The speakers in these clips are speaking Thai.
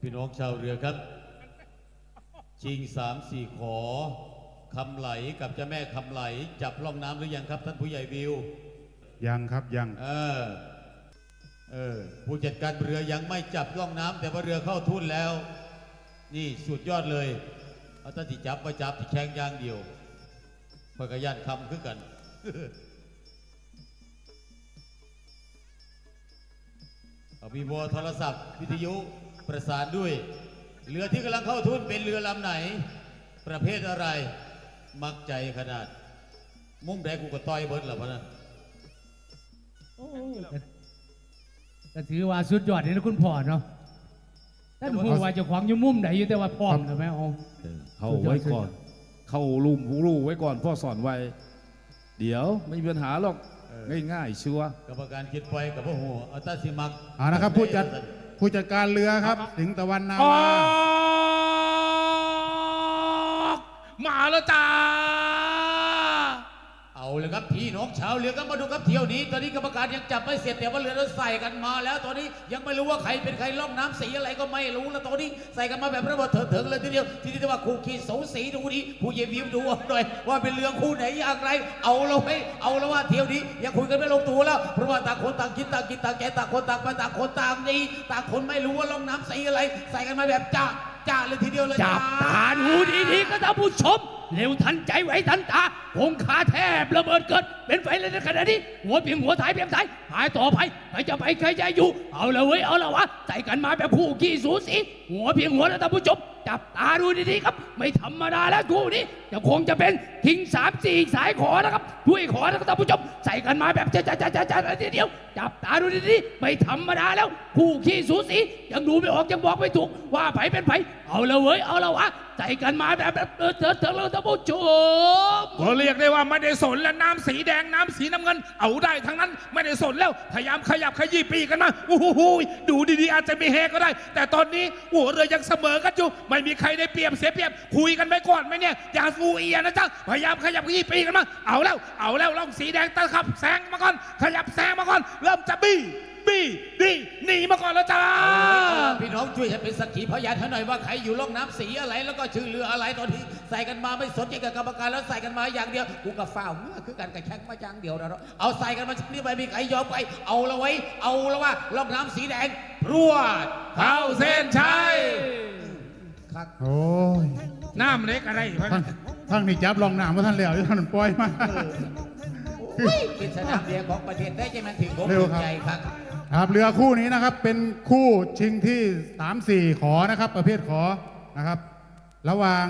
พี่น้องชาวเรือครับ ชิงสามสี่ขอคำไหลกับเจ้าแม่คำไหล จับล่องน้ำหรือยังครับท่านผู้ใหญ่วิว ยังครับยังเออ เออ ผู้จัดการเรือยังไม่จับล่องน้ำแต่ว่าเรือเข้าทุ่นแล้ว นี่สุดยอดเลยเอาถ้าที่จับไปจับที่แข้งอย่างเดียวพอยกระยานคำคือกันเอามีบอโทรศัพท์วิทยุ ประสานด้วย เรือที่กำลังเข้าทุ่นเป็นเรือลำไหน ประเภทอะไร มักใจขนาด มุ้งแดงกูก็ต่อยเบิร์ดหรอพะนะก็ถือว่าสุดยอดเลยนะคุณพ่อเนาะท่านผู้ว่าเจะขวางอยู่มุมไหนอยู่แต่ว่าพร้อมนะแม่เอาเออเข้าไว้ก่อน เข้าลุ่มหูรูไว้ก่อนพ่อสอนไว้ เดี๋ยวไม่มีปัญหาหรอกเออง่ายๆชัวร์กรรมการคิดไปกับพวกหัวเอาตาสิมักเอานะครับผู้จัด ผู้จัดการเรือครับ สิงห์ตะวันนาออมากมาแล้วจ้า เอาเลยครับพี่น้องชาวเรือก็มาดูครับเที่ยวนี้ ตอนนี้กรรมการยังจับไม่เสร็จแต่ว่าเรือเราใส่กันมาแล้ว ตอนนี้ยังไม่รู้ว่าใครเป็นใครล่องน้ำสีอะไรก็ไม่รู้แล้วตอนนี้ใส่กันมาแบบระเบิดเถิงเลยทีเดียวทีนี้ว่าคู่ขี้สูสีดูดิผู้เยี่ยมวิวดูหน่อยว่าเป็นเรือคู่ไหนอย่างไร เอาเราให้เอาแล้วว่าเที่ยวนี้ยังคุยกันไม่ลงตัวแล้วเพราะว่าต่างคนต่างคิดต่างกินต่างแกต่างคนต่างไปต่างคนต่างนี้ต่างคนไม่รู้ว่าล่องน้ำสีอะไร ใส่กันมาแบบจ้าจ้าเลยทีเดียวเลยจับตาดูดีๆก็ท่านผู้ชม เร็วทันใจไหวทันตาคงขาแทบระเบิดเกิด เป็นไฟเลยในขณะนี้ หัวเพียงหัวท้ายเพียงท้ายหายต่อไปใครจะไปใครจะอยู่ เอาละเว้ยเอาละวะใจกันมาแบบคู่ขี้สูสีหัวเพียงหัวนะท่านผู้ชมจับตาดูดีๆครับ ไม่ธรรมดาแล้วคู่นี้จะคงจะเป็นคิงสามสี่สายขอนะครับด้วยขอนะครับท่านผู้ชมใส่กันมาแบบจ้าจ้าจ้าจ้าจ้าทีเดียว จับตาดูดีๆไม่ธรรมดาแล้วคู่ขี้สูสียังดูไม่ออกยังบอกไม่ถูกว่าไผเป็นไผเอาละเว้ยเอาละวะ ใจกันมาแบบแบบเออเถิดเถิดแล้วท่านผู้ชมก็เรียกได้ว่าไม่ได้สนแล้วน้ำสีแดงน้ำสีน้ำเงิน เอาได้ทั้งนั้นไม่ได้สนแล้วพยายามขยับขยี้ปีกกันมาโอ้โหดูดีๆอาจจะมีเฮก็ได้ แต่ตอนนี้หัวเรือยังเสมอกันอยู่ไม่มีใครได้เปรียบเสียเปรียบ คุยกันไปก่อนไหมเนี่ยอย่าฟูเอียนะจ๊ะพยายามขยับขยี้ปีกกันมาเอาแล้วเอาแล้วล่องสีแดงตะขับแซงมาก่อนขยับแซงมาก่อนเริ่มจะบี้ บี้ดีหนีมาก่อนแล้วจ้า พี่น้องช่วยให้เป็นสักขีพยานให้หน่อยว่าใครอยู่ล่องน้ำสีอะไรแล้วก็ชื่อเรืออะไรตอนนี้ใส่กันมาไม่สนใจกับกรรมการแล้วใส่กันมาอย่างเดียวกูกับฝ้าวเมื่อคือกันกับแข่งมาอย่างเดียวนะเนาะเอาใส่กันมาชนิดไปมีใครยอมไปเอาละไว้ เอาละว่าล่องน้ำสีแดงรวดเข้าเส้นชัยครับโอ้ยน้ำเล็กอะไรพะท่านท่านนี่จับลองน้ำมาท่านแล้วท่านปล่อยมาเป็นสนามเรือของประเทศได้ใช่ไหมถึงผมเร็วครับ ใจครับ ครับเรือคู่นี้นะครับเป็นคู่ชิงที่สามสี่ขอนะครับ ประเภทขอนะครับ ระหว่าง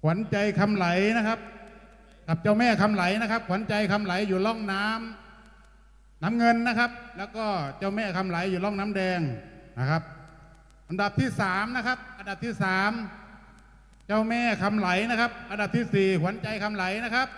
ขวัญใจคำไหลนะครับ กับเจ้าแม่คำไหลนะครับ ขวัญใจคำไหลอยู่ล่องน้ำน้ำเงินนะครับ แล้วก็เจ้าแม่คำไหลอยู่ล่องน้ำแดงนะครับ อันดับที่สามนะครับอันดับที่สามเจ้าแม่คำไหลนะครับ อันดับที่สี่ขวัญใจคำไหลนะครับ